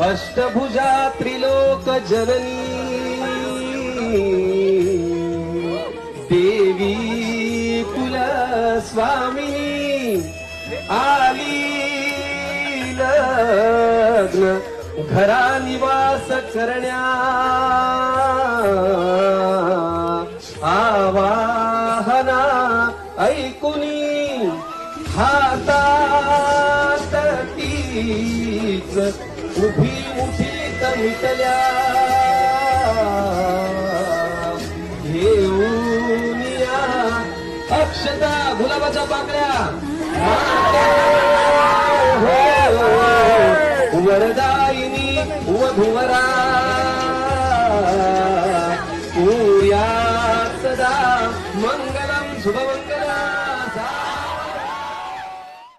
अष्टभुजा त्रिलोक जननी। देवी कुलस्वामी आली लग्न घरा निवास करण्या। आवाहना ऐकुनी हातात तीच उभी मुठी मिटल्या घेऊन या अक्षता गुलाबाच्या पाकड्या हो, हो, हो. वरदायिनी वधुवरा. सूर्या सदा मंगलम शुभमंगला